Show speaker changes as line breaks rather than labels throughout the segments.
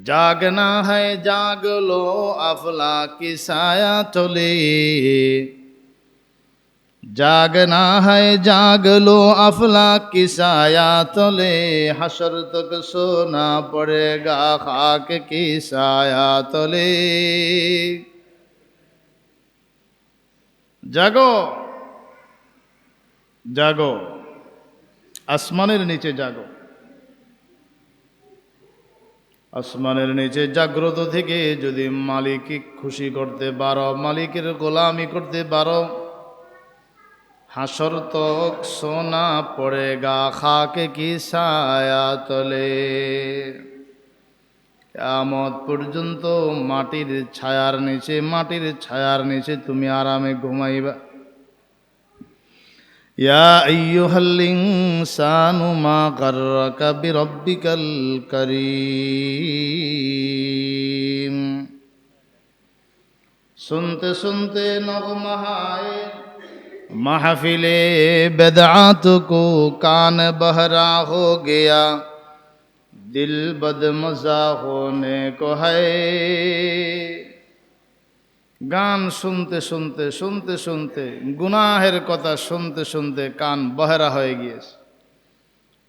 जागना है जाग लो अफला की साया चले जागना है जाग लो अफला की साया तले हशर तक सोना पड़ेगा खाक की साया तले জাগো জাগো আসমানের নিচে জাগো আসমানের নিচে জাগ্রত থেকে যদি মালিক খুশি করতে পারো, মালিকের গোলামি করতে পারো, হাসর তক সোনা পড়ে গা, খাকে কি ছায়া তলে? আমত পর্যন্ত মাটির ছায়ার নিচে, মাটির ছায়ার নিচে তুমি আরামে ঘুমাইবা। یا ایوہ الانسان ما غرک بربک الكريم. سنتے سنتے نغمہائے محفل بدعات کو کان بہرا ہو گیا، دل بد مزہ ہونے کو ہے۔ গান শুনতে শুনতে শুনতে শুনতে, গুনাহের কথা শুনতে শুনতে কান বহেরা হয়ে গিয়েছে।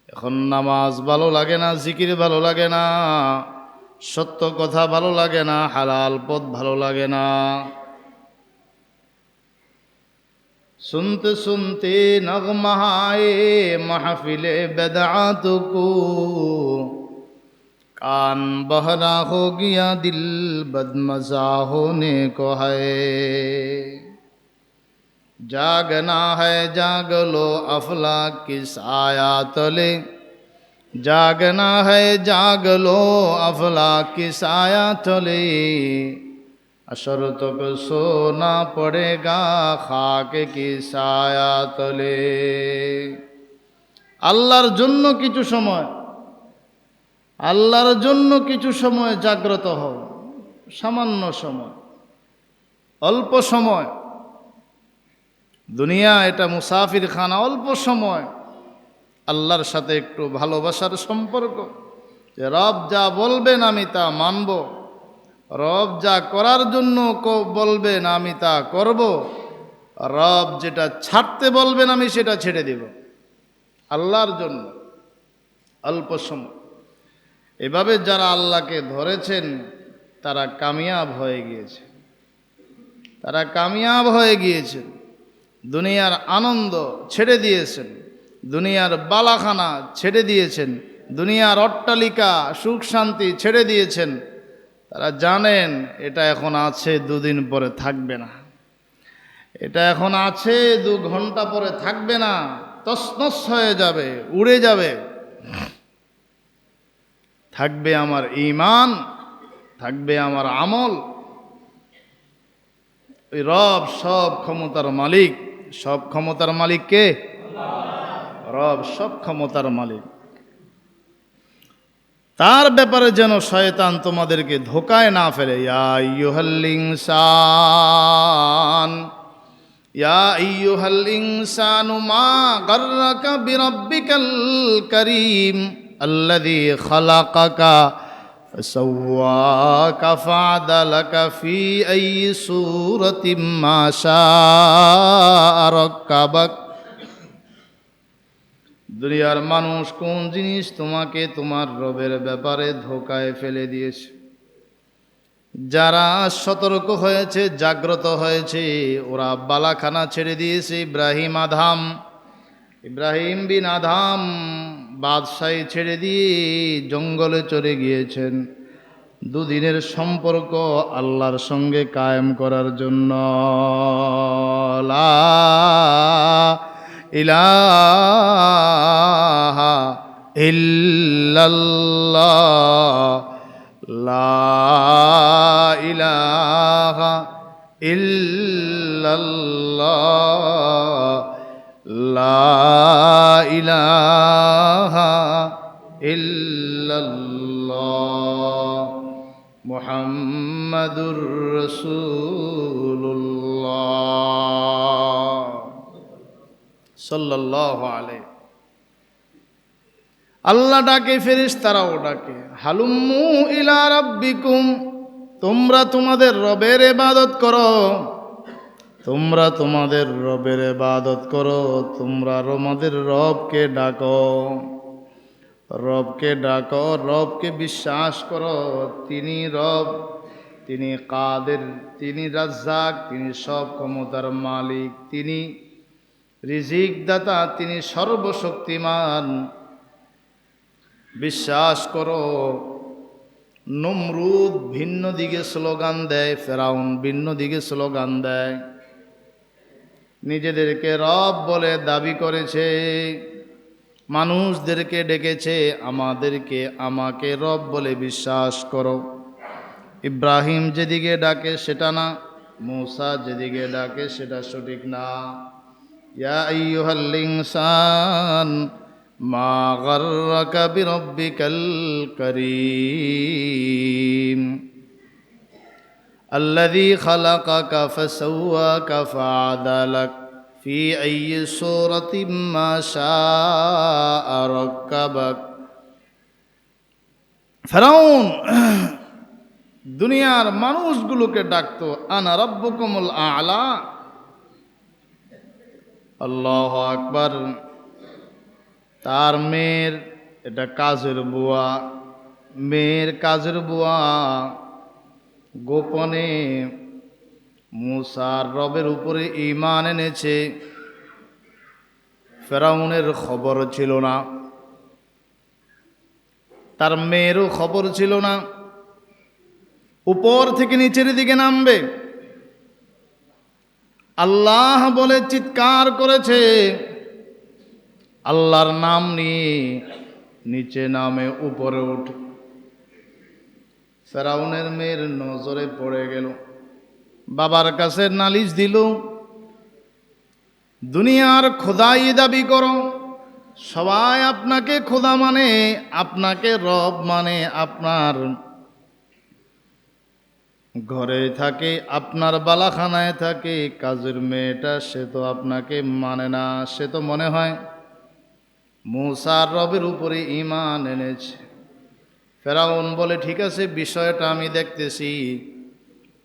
এখন নামাজ ভালো লাগে না, জিকির ভালো লাগে না, সত্য কথা ভালো লাগে না, হালাল পথ ভালো লাগে না। শুনতে শুনতে নগমাহায় মাহফিলে বেদাতুকু को कान बहरा हो गया दिल बदमजा होने को है जागना है जाग लो अफला किस आया तले जागना है जाग लो अफला किस आया तले असर तक सोना पड़ेगा खाके की साया তলে আল্লাহর জন্য কিছু সময় আল্লাহর জন্য কিছু সময় জাগ্রত হও, সামান্য সময়, অল্প সময়। দুনিয়া এটা মুসাফির খানা অল্প সময়। আল্লাহর সাথে একটু ভালোবাসার সম্পর্ক। যে রব যা বলবেন আমি তা মানব। রব যা করার জন্য বলবেন আমি তা করব। রব যেটা ছাড়তে বলবেন আমি সেটা ছেড়ে দেব। আল্লাহর জন্য অল্প সময়। এভাবে যারা আল্লাহকে ধরেছেন, তারা কামিয়াব হয়ে গিয়েছে তারা কামিয়াব হয়ে গিয়েছেন। দুনিয়ার আনন্দ ছেড়ে দিয়েছেন। দুনিয়ার বালাখানা ছেড়ে দিয়েছেন। দুনিয়ার অট্টালিকা সুখ শান্তি ছেড়ে দিয়েছেন। তারা জানেন, এটা এখন আছে দুদিন পরে থাকবে না। এটা এখন আছে দু ঘণ্টা পরে থাকবে না। তসনস হয়ে যাবে, উড়ে যাবে। থাকবে আমার ইমান থাকবে আমার আমল। ওই রব সব ক্ষমতার মালিক। সব ক্ষমতার মালিক কে? রব সব ক্ষমতার মালিক। তার ব্যাপারে যেন শয়তান তোমাদেরকে ধোকায় না ফেলে। ইয়া ইয়া ইয়ুহাল ইনসানু মা গাররাকা বিরাব্বিকাল কারীম। আল্লাযী খালাকাকা فسواك فعدلك في أي سورة ما شاء ركبك দুনিয়ার মানুষ কোন জিনিস তোমাকে তোমার রবের ব্যাপারে ধোকায় ফেলে দিয়েছে যারা সতর্ক হয়েছে জাগ্রত হয়েছে ওরা বালাখানা ছেড়ে দিয়েছে ইব্রাহিম আধাম ইব্রাহিম বিন আধাম বাদশাহী ছেড়ে দিয়ে জঙ্গলে চলে গিয়েছেন। দুদিনের সম্পর্ক আল্লাহর সঙ্গে কায়েম করার জন্য। ইলাহা ইল্লাল্লাহ। লা ইলাহা ইল্লাল্লাহ। লা ইলাহা ইল্লাল্লাহ মুহাম্মাদুর রাসূলুল্লাহ সাল্লাল্লাহু আল্লাহ ডাকে ফেরিস তারাও ডাকে, হালুম্মু ইলা রাব্বিকুম, তোমরা তোমাদের রবের ইবাদত করো, তোমরা তোমাদের রবের ইবাদত করো, তোমরা তোমাদের রবকে ডাকো। রবকে ডাকো, রবকে বিশ্বাস করো। তিনি রব, তিনি কাদের, তিনি রাজ্জাক, তিনি সব ক্ষমতার মালিক। তিনি রিজিক দাতা তিনি সর্বশক্তিমান। বিশ্বাস করো, নমরুদ ভিন্ন দিকে স্লোগান দেয়, ফেরাউন ভিন্ন দিকে স্লোগান দেয়। নিজেদেরকে রব বলে দাবি করেছে। মানুষদেরকে ডেকেছে, আমাদেরকে, আমাকে রব বলে বিশ্বাস করো। ইব্রাহিম যেদিকে ডাকে সেটা না, মূসা যেদিকে ডাকে সেটা সঠিক না। ইয়া মা গর্রকা বিরব্বিকাল করিম। আল্লাযী খালাকাকা ফাসাওয়াকা ফাআদালাকা। في أي صورة ما شاء ركبك ফেরাউন দুনিয়ার মানুষগুলোকে ডাকতো আনা রব্বুকুমুল আলা আল্লাহ আকবার তার মেয়ের এটা কাজের বুয়া মেয়ের কাজের বুয়া গোপনে মুসার রবের উপরে ইমান এনেছে। ফেরাউনের খবর ছিল না। তার মেয়েরও খবর ছিল না। উপর থেকে নিচের দিকে নামবে। আল্লাহ বলে চিৎকার করেছে। আল্লাহর নাম নিয়ে নিচে নামে, উপরে উঠে। ফেরাউনের মেয়ের নজরে পড়ে গেল। বাবার কাছে নালিশ দিল, দুনিয়ার খোদাই দাবি করো, সবাই আপনাকে খোদা মানে আপনাকে রব মানে আপনার ঘরে থাকে, আপনার বালাখানায় থাকে, কাজের মেয়েটা সে তো আপনাকে মানে না, সে তো মনে হয় মূসার রবের উপরে ইমান এনেছে। ফেরাউন বলে, ঠিক আছে, বিষয়টা আমি দেখতেছি।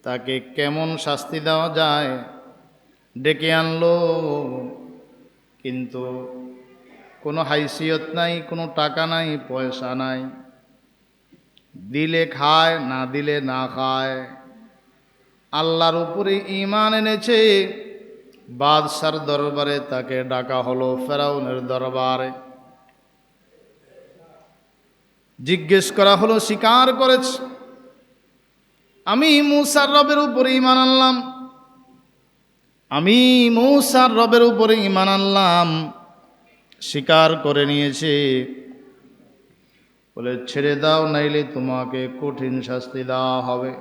তাকে কেমন শাস্তি দেওয়া যায়? ডেকে আনলো। কিন্তু কোনো হাইসিয়ত নাই, কোনো টাকা নাই, পয়সা নাই। দিলে খায়, না দিলে না খায়। আল্লাহর উপরে ইমান এনেছে। বাদশার দরবারে তাকে ডাকা হলো ফেরাউনের দরবারে। জিজ্ঞেস করা হলো স্বীকার করেছে? আমি মূসার রবের উপরে ইমান আনলাম। আমি মূসার রবের উপরে ইমান আনলাম। স্বীকার করে নিয়েছে। বলে, ছেড়ে দাও, নাইলে তোমাকে কঠিন শাস্তি দেওয়া হবে।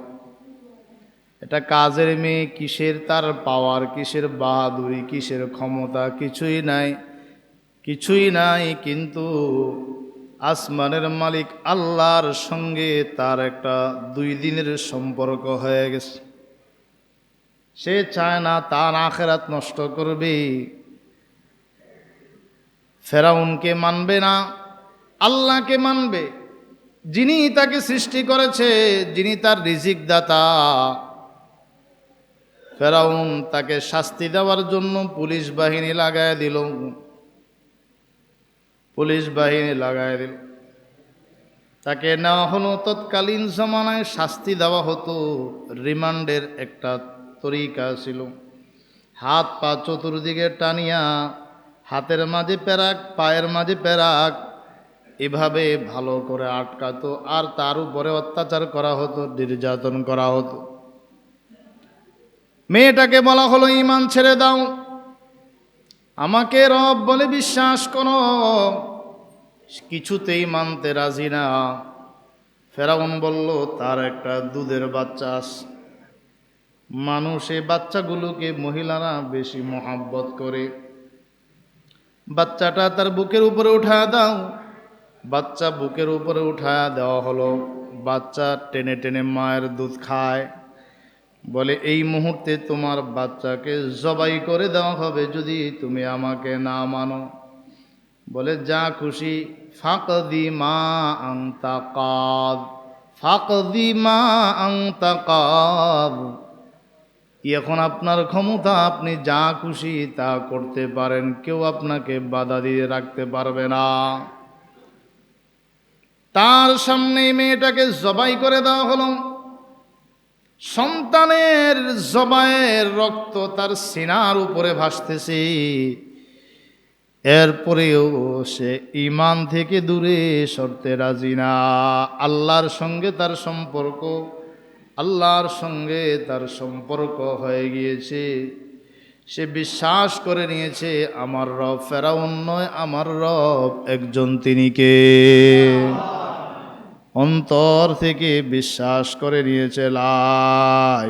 এটা কাজের মেয়ে, কিসের তার পাওয়ার, কিসের বাহাদুরি, কিসের ক্ষমতা, কিছুই নাই কিছুই নাই, কিন্তু আসমানের মালিক আল্লাহর সঙ্গে তার একটা দুই দিনের সম্পর্ক হয়ে গেছে। সে চায় না তার আখেরাত নষ্ট করবে। ফেরাউনকে মানবে না, আল্লাহকে মানবে। যিনি তাকে সৃষ্টি করেছে, যিনি তার রিজিক দাতা ফেরাউন তাকে শাস্তি দেওয়ার জন্য পুলিশ বাহিনী লাগায় দিল। পুলিশ বাহিনী লাগায় দিল। তাকে নেওয়া হলো তৎকালীন জমানায় শাস্তি দেওয়া হতো, রিমান্ডের একটা তরিকা ছিল। হাত পা চতুর্দিকে টানিয়া, হাতের মাঝে প্যারাক, পায়ের মাঝে প্যারাক, এভাবে ভালো করে আটকাতো আর তার উপরে অত্যাচার করা হতো, নির্যাতন করা হতো। মেয়েটাকে বলা হলো, ইমান ছেড়ে দাও। আমাকে রব বলে বিশ্বাস করো। কিছুতেই মানতে রাজি না। ফেরাউন বলল, তার একটা দুধের বাচ্চা মানুষ এই বাচ্চাগুলোকে মহিলারা বেশি মহাব্বত করে। বাচ্চাটা তার বুকের উপরে উঠা দাও। বাচ্চা বুকের উপরে উঠা দেওয়া হলো। বাচ্চা টেনে টেনে মায়ের দুধ খায়। বলে, এই মুহূর্তে তোমার বাচ্চাকে জবাই করে দেওয়া হবে যদি তুমি আমাকে না মানো। বলে, যা খুশি, ফাকদি মা আংতাকাদ ফাকদি মা আংতাকাদ এখন আপনার ক্ষমতা, আপনি যা খুশি তা করতে পারেন, কেউ আপনাকে বাধা দিয়ে রাখতে পারবে না। তার সামনে মেয়েটাকে জবাই করে দেওয়া হলো। সন্তানের জবায়ের রক্ত তার সিনার উপরে ভাসতেছে। এরপরেও সে ইমান থেকে দূরে সরতে রাজি না। আল্লাহর সঙ্গে তার সম্পর্ক, আল্লাহর সঙ্গে তার সম্পর্ক হয়ে গিয়েছে। সে বিশ্বাস করে নিয়েছে, আমার রব ফেরাউন নয়, আমার রব একজন তিনি কে? অন্তর থেকে বিশ্বাস করে নিয়েছে, লা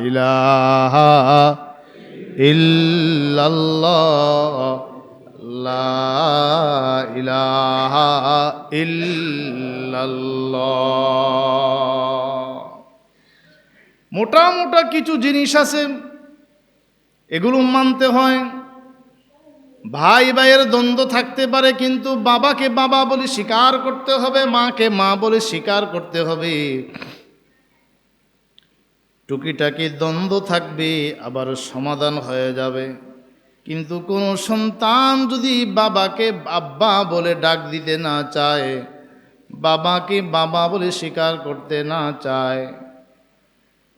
ইলাহা মোটা মোটা কিছু জিনিস আছে, এগুলো মানতে হয়। ভাই ভাইয়ের দ্বন্দ্ব থাকতে পারে, কিন্তু বাবাকে বাবা বলে স্বীকার করতে হবে, মাকে মা বলে স্বীকার করতে হবে। টুকিটাকি দ্বন্দ্ব থাকবে, আবার সমাধান হয়ে যাবে। কিন্তু কোনো সন্তান যদি বাবাকে আব্বা বলে ডাক দিতে না চায়, বাবাকে বাবা বলে স্বীকার করতে না চায়,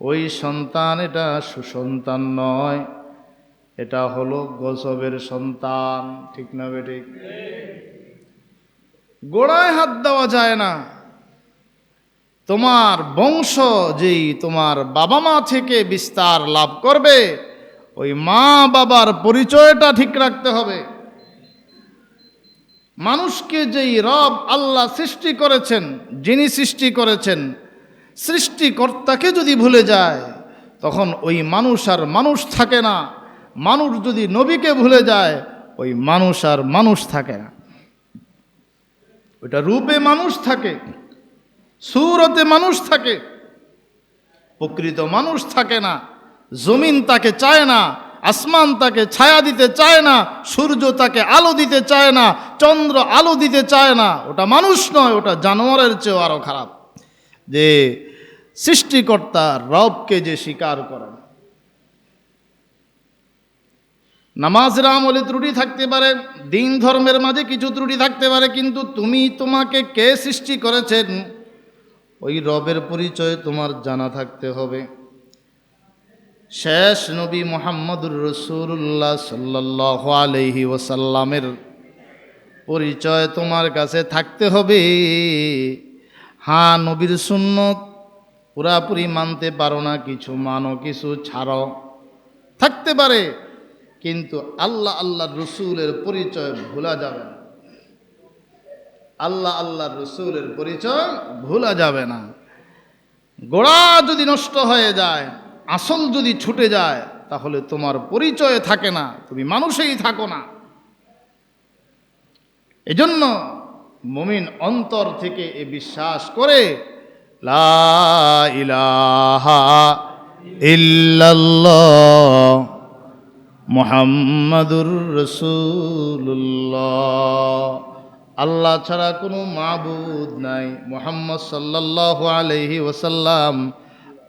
ওই সন্তান এটা সুসন্তান নয়। এটা হলো গজবের সন্তান, ঠিক না বেঠিক গোড়ায় হাত দেওয়া যায় না। তোমার বংশ যেই তোমার বাবা মা থেকে বিস্তার লাভ করবে, ওই মা বাবার পরিচয়টা ঠিক রাখতে হবে। মানুষকে যেই রব আল্লাহ সৃষ্টি করেছেন, যিনি সৃষ্টি করেছেন, সৃষ্টিকর্তাকে যদি ভুলে যায়, তখন ওই মানুষ আর মানুষ থাকে না। মানুষ যদি নবীকে ভুলে যায়, ওই মানুষ আর মানুষ থাকে না। ওইটা রূপে মানুষ থাকে, সুরতে মানুষ থাকে, প্রকৃত মানুষ থাকে না, জমিন তাকে চায় না, আসমান তাকে ছায়া দিতে চায় না, সূর্য তাকে আলো দিতে চায় না, চন্দ্র আলো দিতে চায় না, ওটা মানুষ নয়, ওটা জানোয়ারের চেয়েও আরও খারাপ। যে সৃষ্টিকর্তা রবকে যে স্বীকার করে না নামাজের আমলে ত্রুটি থাকতে পারে, দিন ধর্মের মাঝে কিছু ত্রুটি থাকতে পারে, কিন্তু তুমি তোমাকে কে সৃষ্টি করেছেন? ওই রবের পরিচয় তোমার জানা থাকতে হবে। শেষ নবী মোহাম্মদুর রসুল্লাহ সাল্লাহ আলহি ওসাল্লামের পরিচয় তোমার কাছে থাকতে হবে। হ্যাঁ নবীর সুন্নত পুরাপুরি মানতে পারো না কিছু, মানো কিছু, ছাড়ো। থাকতে পারে। কিন্তু আল্লাহ আল্লাহ রসুলের পরিচয় ভোলা যাবে না। আল্লাহ আল্লাহ রসুলের পরিচয় ভোলা যাবে না। গোড়া যদি নষ্ট হয়ে যায়, আসল যদি ছুটে যায়, তাহলে তোমার পরিচয় থাকে না, তুমি মানুষেই থাকো না। এজন্য মুমিন অন্তর থেকে এ বিশ্বাস করে, লা ইলাহা ইল্লাল্লাহ। মোহাম্মদুর রসুল্লাহ আল্লাহ ছাড়া কোনো মাবুদ নাই। মোহাম্মদ সাল্লাহ আলহি ওসাল্লাম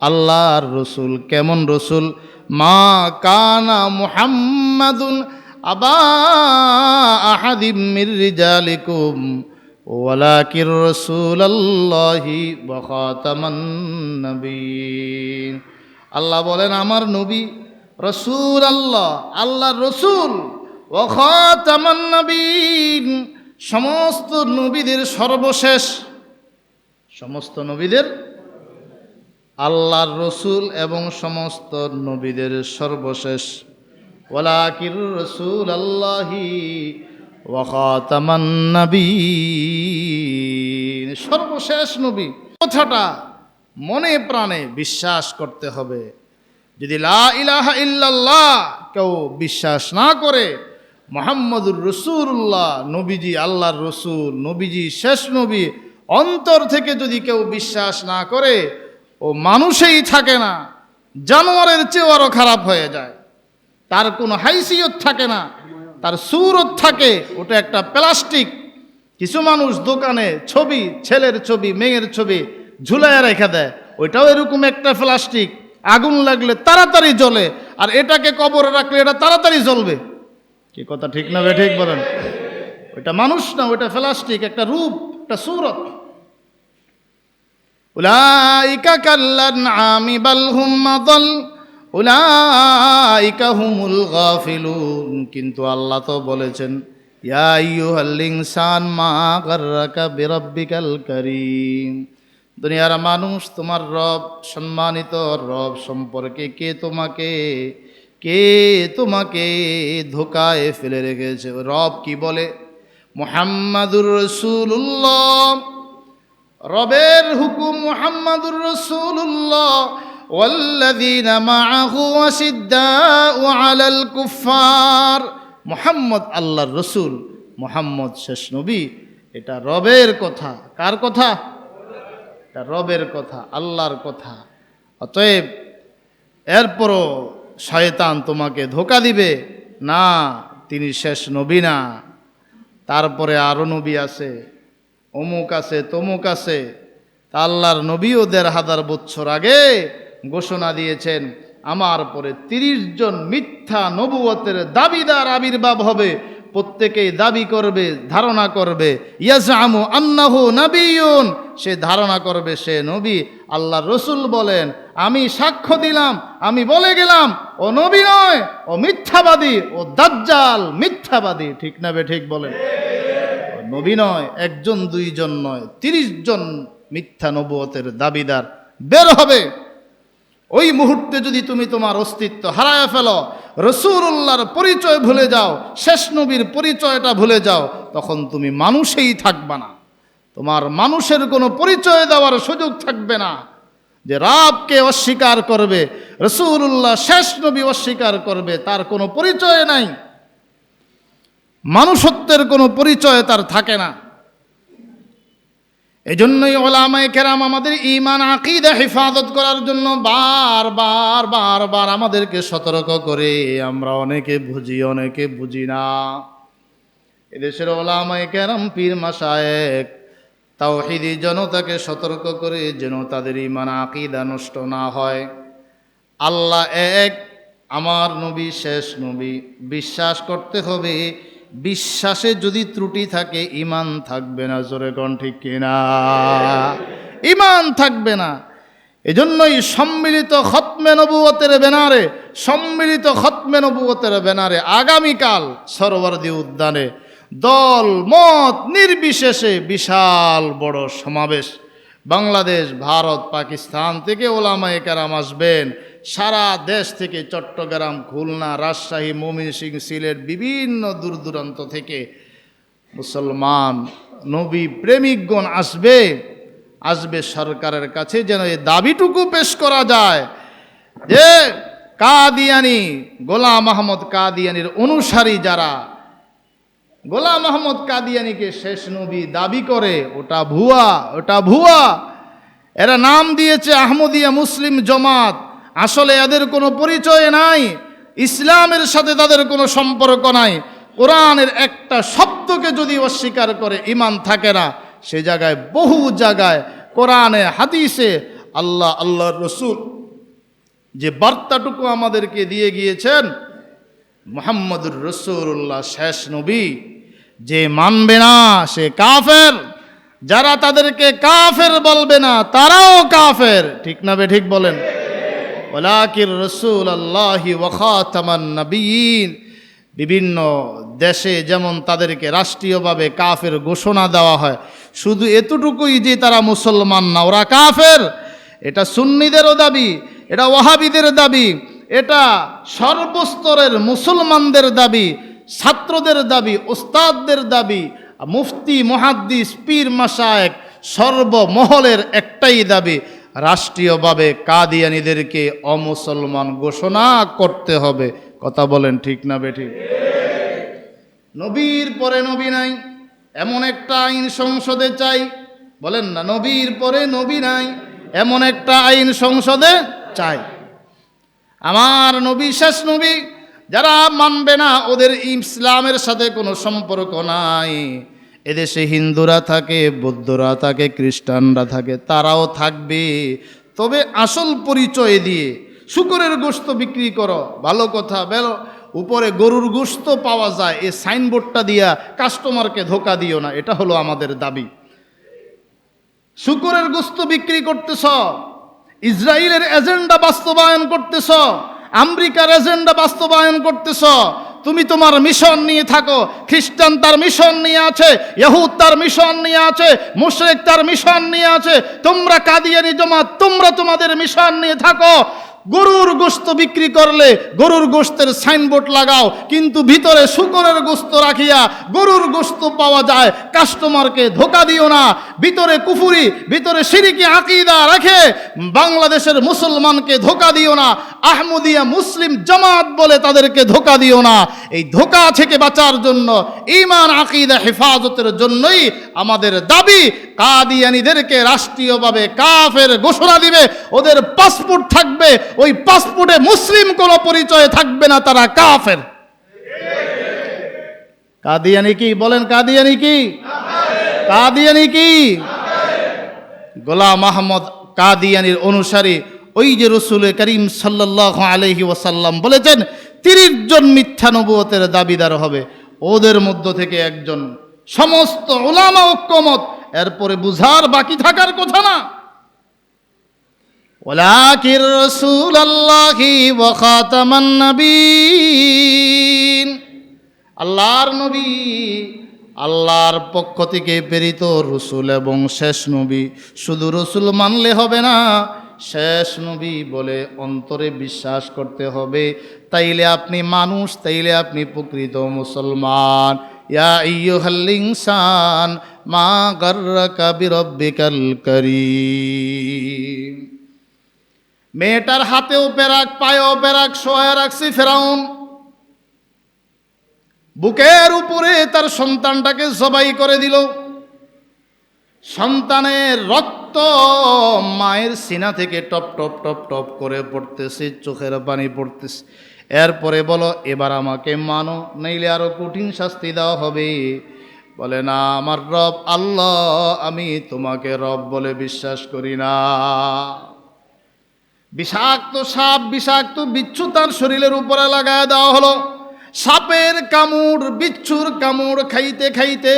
আল্লাহর রসুল। কেমন রসুল? মা কানা মুহাম্মাদুন আবা আহাদিম ওয়ালাকির রসুলাল্লাহি ওয়া খাতামান নবীন। আল্লাহ বলেন, আমার নবী রসুল আল্লাহ আল্লাহ রসুল সমস্ত নবীদের সর্বশেষ, সমস্ত নবীদের, আল্লাহর রসুল এবং সমস্ত নবীদের সর্বশেষ। ওলাকির রসুল আল্লাহি সর্বশেষ নবী। কথাটা মনে প্রাণে বিশ্বাস করতে হবে। যদি লা ইলাহা ইল্লাল্লাহ কেউ বিশ্বাস না করে, মোহাম্মদুর রসুল্লাহ নবীজি আল্লাহর রসুল, নবীজি শেষ নবী, অন্তর থেকে যদি কেউ বিশ্বাস না করে, ও মানুষেই থাকে না, জানোয়ারের চেয়েও আরও খারাপ হয়ে যায়। তার কোনো হাইসিয়ত থাকে না, তার সুরত থাকে, ওটা একটা প্লাস্টিক। কিছু মানুষ দোকানে ছবি, ছেলের ছবি, মেয়ের ছবি ঝুলাইয়া রেখে দেয়, ওইটাও এরকম একটা প্লাস্টিক। আগুন লাগলে তাড়াতাড়ি জ্বলে। আর এটাকে কবরে রাখলে এটা তাড়াতাড়ি জ্বলবে। কি কথা ঠিক না ঠিক বলেন? ওইটা মানুষ না, ওইটা প্লাস্টিক, একটা রূপ, একটা সুরত। উলাইকা কাল্লান আমি বাল হুম মাদল, উলাইকা হুমুল গাফিলুন। কিন্তু আল্লাহ তো বলেছেন, ইয়া আইয়ুহাল ইনসান মা গাররাকা বিরাব্বিকাল কারীম। দুনিয়ার মানুষ তোমার রব সম্মানিত রব সম্পর্কে কে তোমাকে কে তোমাকে ধোকায় ফেলে রেখেছে রব কি বলে মুহাম্মাদুর রসুল্লাহ রবের হুকুম মুহাম্মাদুর রসুল্লাহ والذين معه وشداء على الكفار মোহাম্মদ আল্লাহর রসুল মোহাম্মদ শেষ নবী এটা রবের কথা কার কথা এটা রবের কথা, আল্লাহর কথা। অতএব এরপরও শয়তান তোমাকে ধোকা দিবে। না, তিনি শেষ নবী না। তারপরে আরও নবী আছে, অমুক আছে, তমুক আছে। তা আল্লাহর নবীও দেড় হাজার বছর আগে ঘোষণা দিয়েছেন, আমার পরে তিরিশ জন মিথ্যা নবুয়তের দাবিদার আবির্ভাব হবে। প্রত্যেকেই দাবি করবে, ধারণা করবে। ইয়াজামু আন্নাহু নবীন সে ধারণা করবে, সে নবী আল্লাহ রসুল বলেন, আমি সাক্ষ্য দিলাম, আমি বলে গেলাম, ও নবী নয়, ও মিথ্যাবাদী, ও দাজ্জাল, মিথ্যাবাদী। ঠিক না বে ঠিক বলেন? নবী নয়, একজন, দুইজন নয়, তিরিশ জন মিথ্যা নবুয়তের দাবিদার। বের হবে। ওই মুহূর্তে যদি তুমি তোমার অস্তিত্ব হারায় ফেলো রসুল্লাহর পরিচয় ভুলে যাও, শেষ নবীর পরিচয়টা ভুলে যাও, তখন তুমি মানুষেই থাকবে না। তোমার মানুষের কোনো পরিচয় দেওয়ার সুযোগ থাকবে না। যে রাবকে অস্বীকার করবে রসুল্লাহ শেষ নবী অস্বীকার করবে, তার কোনো পরিচয় নাই। মানুষত্বের কোনো পরিচয় তার থাকে না। এজন্যই ওলামায় কেরাম আমাদের ইমান আকিদা, হেফাজত করার জন্য বার বার বার বার আমাদেরকে সতর্ক করে আমরা অনেকে বুঝি অনেকে বুঝি না। এদেশের ওলামায় কেরাম পীর মাসায়েক তাওহিদি জনতাকে সতর্ক করে যেন তাদের ইমান আকিদা নষ্ট না হয়। আল্লাহ এক, আমার নবী শেষ নবী। বিশ্বাস করতে হবে বিশ্বাসে যদি ত্রুটি থাকে ইমান থাকবে না, জোরে কন ঠিক কিনা? ইমান থাকবে না। এজন্যই সম্মিলিত খতমে নবুয়তের ব্যানারে, সম্মিলিত খতমে নবুয়তের ব্যানারে আগামীকাল সরোবরদী উদ্যানে দল, মত নির্বিশেষে বিশাল বড় সমাবেশ। বাংলাদেশ, ভারত, পাকিস্তান থেকে ওলামায়ে কেরাম আসবেন। সারা দেশ থেকে চট্টগ্রাম, খুলনা, রাজশাহী ময়মনসিংহ সিলেট বিভিন্ন দূর দূরান্ত থেকে মুসলমান নবী প্রেমিকগণ আসবে আসবে সরকারের কাছে যেন এই দাবিটুকু পেশ করা যায় যে কাদিয়ানি, গোলাম আহমদ কাদিয়ানির অনুসারী যারা, গোলাম আহমদ কাদিয়ানিকে শেষ নবী দাবি করে, ওটা ভুয়া ওটা ভুয়া। এরা নাম দিয়েছে আহমদিয়া মুসলিম জমাত। আসলে এদের কোনো পরিচয় নাই, ইসলামের সাথে তাদের কোনো সম্পর্ক নাই। কোরআনের একটা শব্দকে যদি অস্বীকার করে ইমান থাকে না, সে জায়গায়, বহু জায়গায়, কোরআনে, হাদিসে আল্লাহ, আল্লাহর রসুল যে বার্তাটুকু আমাদেরকে দিয়ে গিয়েছেন, মোহাম্মদুর রসুল্লাহ শেষ নবী, যে মানবে না, সে কাফের। যারা তাদেরকে কাফের বলবে না, তারাও কাফের। ঠিক না বে, ঠিক বলেন। ওলাকির রসুল আল্লাহি ওয়াখাতামান নবীন বিভিন্ন দেশে যেমন তাদেরকে রাষ্ট্রীয়ভাবে কাফের ঘোষণা দেওয়া হয়, শুধু এতটুকুই যে তারা মুসলমান না, ওরা কাফের। এটা সুন্নিদেরও দাবি, এটা ওয়াহাবিদের দাবি, এটা সর্বস্তরের মুসলমানদের দাবি, ছাত্রদের দাবি ওস্তাদদের দাবি, মুফতি, মহাদ্দিস, পীর মাসায়েক সর্বমহলের একটাই দাবি রাষ্ট্রীয়ভাবে কাদিয়ানিদেরকে অমুসলমান ঘোষণা করতে হবে। কথা বলেন ঠিক না বেঠিক নবীর পরে নবী নাই, এমন একটা আইন সংসদে চাই। বলেন না, নবীর পরে নবী নাই, এমন একটা আইন সংসদে চাই। আমার নবী শেষ নবী, যারা মানবে না ওদের ইসলামের সাথে কোনো সম্পর্ক নাই। এদেশে হিন্দুরা থাকে, বৌদ্ধরা থাকে, খ্রিস্টানরা থাকে, তারাও থাকবে। তবে আসল পরিচয় দিয়ে শুকরের গোস্ত বিক্রি করো, ভালো কথা, বেলো, উপরে গরুর গোস্ত পাওয়া যায়, এই সাইনবোর্ডটা দিয়া কাস্টমারকে ধোকা দিও না, এটা হলো আমাদের দাবি। শুকরের গোস্ত বিক্রি করতেছ ইসরায়েলের এজেন্ডা বাস্তবায়ন করতেছ, আমেরিকার এজেন্ডা বাস্তবায়ন করতেছ তুমি তোমার মিশন নিয়ে থাকো। খ্রিস্টান তার মিশন নিয়ে আছে, ইহুদ তার মিশন নিয়ে আছে, মুশরেক তার মিশন নিয়ে আছে। তোমরা কাদিয়ানি জমা তোমরা তোমাদের মিশন নিয়ে থাকো। গরুর গোস্ত বিক্রি করলে গরুর গোস্তের সাইনবোর্ড লাগাও, কিন্তু ভিতরে শুকরের গোস্ত রাখিয়া গরুর গোস্ত পাওয়া যায়। কাস্টমারকে ধোকা দিও না। ভিতরে কুফুরি, ভিতরে সিরিকি আকিদা রাখে। বাংলাদেশের মুসলমানকে ধোকা দিও না। আহমদিয়া মুসলিম জামাত বলে তাদেরকে ধোকা দিও না। এই ধোকা থেকে বাঁচার জন্য ইমান আকিদা, হেফাজতের জন্যই আমাদের দাবি, কাদিয়ানিদেরকে রাষ্ট্রীয়ভাবে কাফের ঘোষণা দিবে। ওদের পাসপোর্ট থাকবে। ওই পাসপোর্টে মুসলিম কোনো পরিচয় থাকবে না, তারা কাফের। কাদিয়ানি কি? বলেন কাদিয়ানি কি? কাদিয়ানি কি? গোলাম আহমদ কাদিয়ানির অনুসারী ওই যে রসুল করিম সাল্লাহ আলহি ওসাল্লাম বলেছেন, তিরিশ জন মিথ্যা নবুয়তের দাবিদার হবে। ওদের মধ্য থেকে একজন। সমস্ত ওলামা ঐক্যমত। এরপরে বুঝার বাকি থাকার কথা না। ওলাকির রসুল আল্লাহি ওয়াখাতামান নবীন আল্লাহর নবী, আল্লাহর পক্ষ থেকে প্রেরিত রসুল এবং শেষ নবী। শুধু রসুল মানলে হবে না, শেষ নবী বলে অন্তরে বিশ্বাস করতে হবে। তাইলে আপনি মানুষ, তাইলে আপনি প্রকৃত মুসলমান। ইয়া ইয়ুহাল ইনসান মা গাররাকা বিরব্বিকাল করিম। মেয়েটার হাতেও পেরাক পায়েও পেরাক শোয়া রাখছি ফেরাউন। বুকের উপরে তার সন্তানটাকে জবাই করে দিল। সন্তানের রক্ত মায়ের সিনা থেকে টপ টপ টপ টপ করে পড়তেছে, চোখের পানি পড়তেছে। এরপরে বলো, এবার আমাকে মানো, নইলে আরও কঠিন শাস্তি দেওয়া হবে। বলে, না, আমার রব আল্লাহ, আমি তোমাকে রব বলে বিশ্বাস করি না। বিষাক্ত সাপ, বিষাক্ত বিচ্ছু তার শরীরের উপরে লাগায় দেওয়া হলো। সাপের কামড়, বিচ্ছুর কামড় খাইতে খাইতে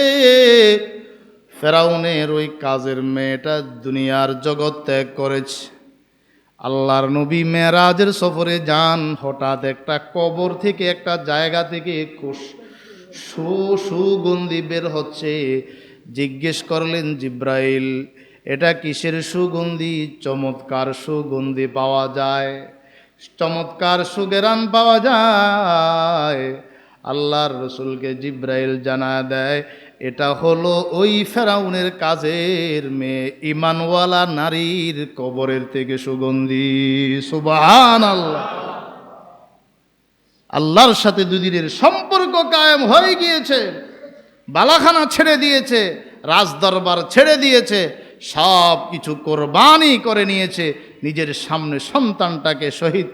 ফেরাউনের ওই কাজের মেয়েটা দুনিয়ার জগৎ ত্যাগ করেছে। আল্লাহর নবী মেরাজের সফরে যান, হঠাৎ একটা কবর থেকে একটা জায়গা থেকে সু সুগন্ধি বের হচ্ছে। জিজ্ঞেস করলেন, জিব্রাইল এটা কিসের সুগন্ধি? চমৎকার সুগন্ধি পাওয়া যায়। চমৎকার সুগেরান পাওয়া যায়। আল্লাহর রসুলকে জিব্রাইল জানা দেয়, এটা হলো ওই ফেরাউনের কাজের মেয়ে ইমানওয়ালা নারীর কবরের থেকে সুগন্ধি। সুবাহান আল্লাহ আল্লাহর সাথে দুদিনের সম্পর্ক কায়েম হয়ে গিয়েছে, বালাখানা ছেড়ে দিয়েছে, রাজদরবার ছেড়ে দিয়েছে সব কিছু কোরবানি করে নিয়েছে, নিজের সামনে সন্তানটাকে শহীদ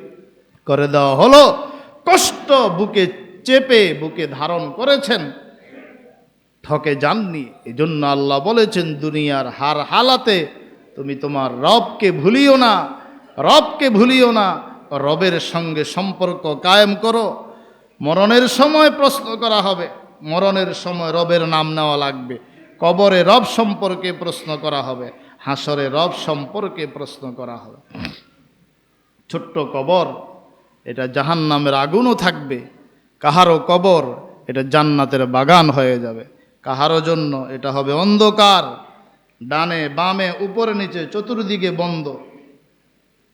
করে দেওয়া হলো। কষ্ট বুকে চেপে বুকে ধারণ করেছেন, ঠকে যাননি। এই জন্য আল্লাহ বলেছেন, দুনিয়ার হার হালাতে তুমি তোমার রবকে ভুলিও না, রবকে ভুলিও না। রবের সঙ্গে সম্পর্ক কায়েম করো। মরণের সময় প্রশ্ন করা হবে, মরণের সময় রবের নাম নেওয়া লাগবে। কবরে রব সম্পর্কে প্রশ্ন করা হবে, হাসরে রব সম্পর্কে প্রশ্ন করা হবে। ছোট্ট কবর, এটা জাহান নামের আগুনও থাকবে। কাহারও কবর, এটা জান্নাতের বাগান হয়ে যাবে। কাহারও জন্য এটা হবে অন্ধকার, ডানে বামে, উপরে নিচে, চতুর্দিকে বন্ধ।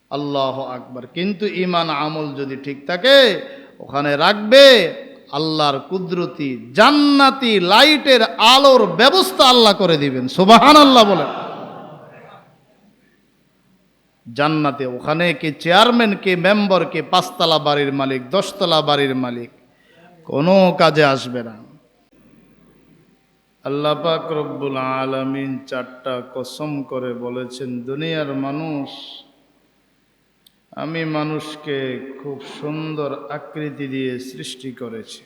আল্লাহ আকবার। কিন্তু ইমান আমল যদি ঠিক থাকে, ওখানে রাখবে আল্লাহর কুদরতি, জান্নাতি লাইটের আলোর ব্যবস্থা আল্লাহ করে দিবেন। সুবাহান আল্লাহ বলেন। জান্নাতে ওখানে কে চেয়ারম্যান, কে মেম্বার, কে পাঁচতলা বাড়ির মালিক, দশতলা বাড়ির মালিক, কোনো কাজে আসবে না। আল্লাহ পাক রব্বুল আলমিন চারটা কসম করে বলেছেন, দুনিয়ার মানুষ আমি মানুষকে খুব সুন্দর আকৃতি দিয়ে সৃষ্টি করেছি।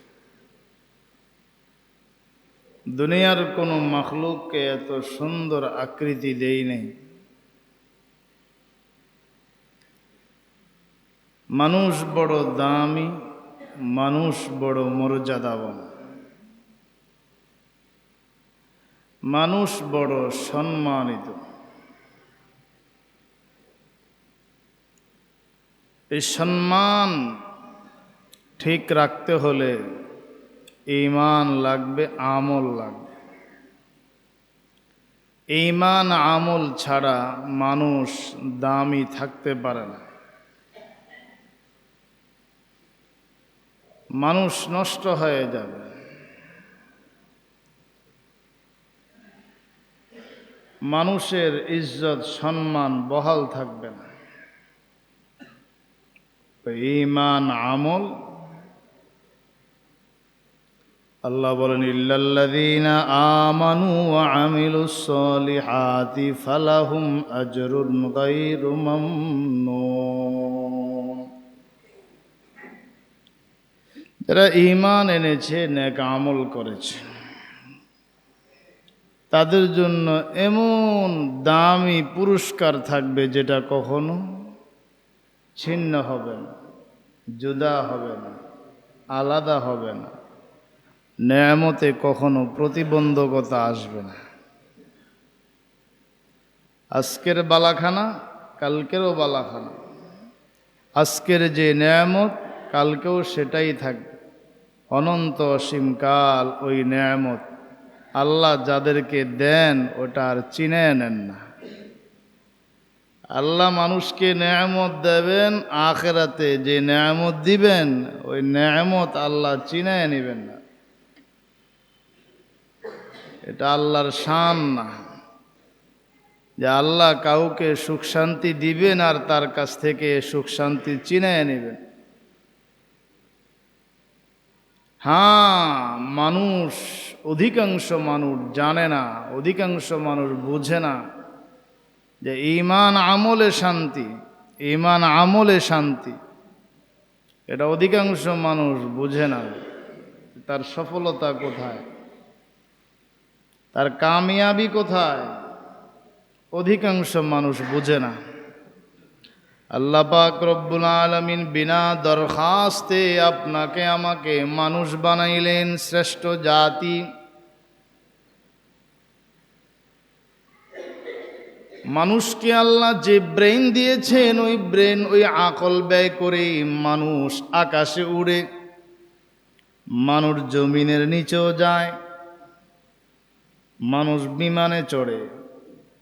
দুনিয়ার কোনো মখলুককে এত সুন্দর আকৃতি দেই নেই। মানুষ বড় দামি, মানুষ বড় মর্যাদাবান। মানুষ বড় সম্মানিত। এই সম্মান ঠিক রাখতে হলে ইমান লাগবে, আমল লাগবে। ইমান আমল ছাড়া মানুষ দামি থাকতে পারে না। মানুষ নষ্ট হয়ে যাবে। মানুষের ইজ্জত, সম্মান বহাল থাকবে না। ইমান আমল। আল্লাহ বলেন, ইল্লাল্লাযীনা আমানু ওয়া আমিলুস সলিহাতি ফালাহুম আজরুন গায়রু মামনুন. যারা ঈমান এনেছে, নেক আমল করেছে, তাদের জন্য এমন দামি পুরস্কার থাকবে যেটা কখনো ছিন্ন হবে না। জুদা হবে না, আলাদা হবে না। নেয়ামতে কখনো প্রতিবন্ধকতা আসবে না। আজকের বালাখানা, কালকেরও বালাখানা। আজকের যে নেয়ামত, কালকেও সেটাই থাকবে। অনন্ত অসীমকাল ওই নেয়ামত। আল্লাহ যাদেরকে দেন, ওটা আর চিনে নেন না। আল্লাহ মানুষকে নেয়ামত দেবেন, আখেরাতে যে নেয়ামত দিবেন, ওই নেয়ামত আল্লাহ চিনায় নেবেন না। এটা আল্লাহর শান না। যে আল্লাহ কাউকে সুখ শান্তি দিবেন আর তার কাছ থেকে সুখ শান্তি চিনায় নেবেন। হ্যাঁ মানুষ অধিকাংশ মানুষ জানে না, অধিকাংশ মানুষ বুঝে না। যে ইমান আমলে শান্তি ইমান আমলে শান্তি। এটা অধিকাংশ মানুষ বুঝে না তার সফলতা কোথায়, তার কামিয়াবি কোথায়। অধিকাংশ মানুষ বুঝে না। আল্লাহ পাক রব্বুল আলমিন বিনা দরখাস্তে আপনাকে আমাকে মানুষ বানাইলেন শ্রেষ্ঠ জাতি। মানুষকে আল্লাহ যে ব্রেন দিয়েছেন, ওই ব্রেন ওই আকল ব্যয় করে মানুষ আকাশে উড়ে, মানুষ জমিনের নিচেও যায়, মানুষ বিমানে চড়ে,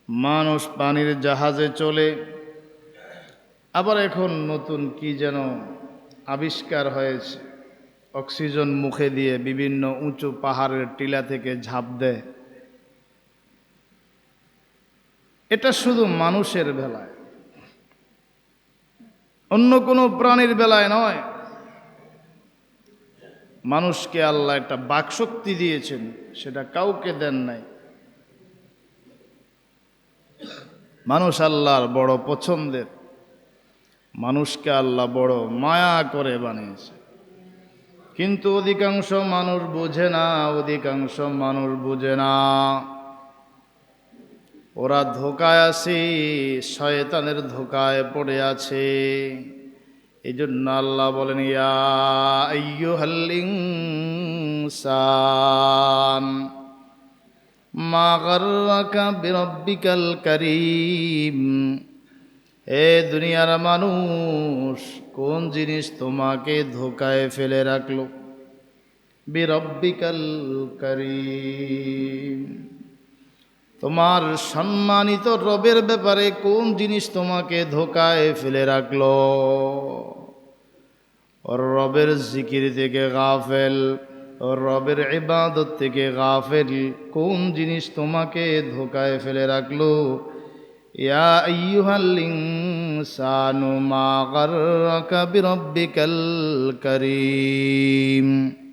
মানুষ পানির জাহাজে চলে। আবার এখন নতুন কি যেন আবিষ্কার হয়েছে। অক্সিজেন মুখে দিয়ে বিভিন্ন উঁচু পাহাড়ের টিলা থেকে ঝাঁপ দেয়। এটা শুধু মানুষের বেলায়। অন্য কোনো প্রাণীর বেলায় নয়। মানুষকে আল্লাহ একটা বাকশক্তি দিয়েছেন, সেটা কাউকে দেন নাই। মানুষ আল্লাহর বড় পছন্দের। মানুষকে আল্লাহ বড় মায়া করে বানিয়েছে। কিন্তু অধিকাংশ মানুষ বুঝে না, অধিকাংশ মানুষ বুঝে না। ওরা ধোকায় আছে, শয়তানের ধোকায় পড়ে আছে। এই জন্য আল্লাহ বলেন গর্রাকা বিরব্বিকাল করিম। এ দুনিয়ার মানুষ, কোন জিনিস তোমাকে ধোকায় ফেলে রাখল? বিরব্বিকাল করিম। তোমার সম্মানিত রবের ব্যাপারে কোন জিনিস তোমাকে ধোকায় ফেলে রাখল? ওর রবের জিকির থেকে গাফেল, ওর রবের ইবাদত থেকে গাফেল, কোন জিনিস তোমাকে ধোকায় ফেলে রাখল? ইয়া আইয়ুহাল ইনসানু মা করিম।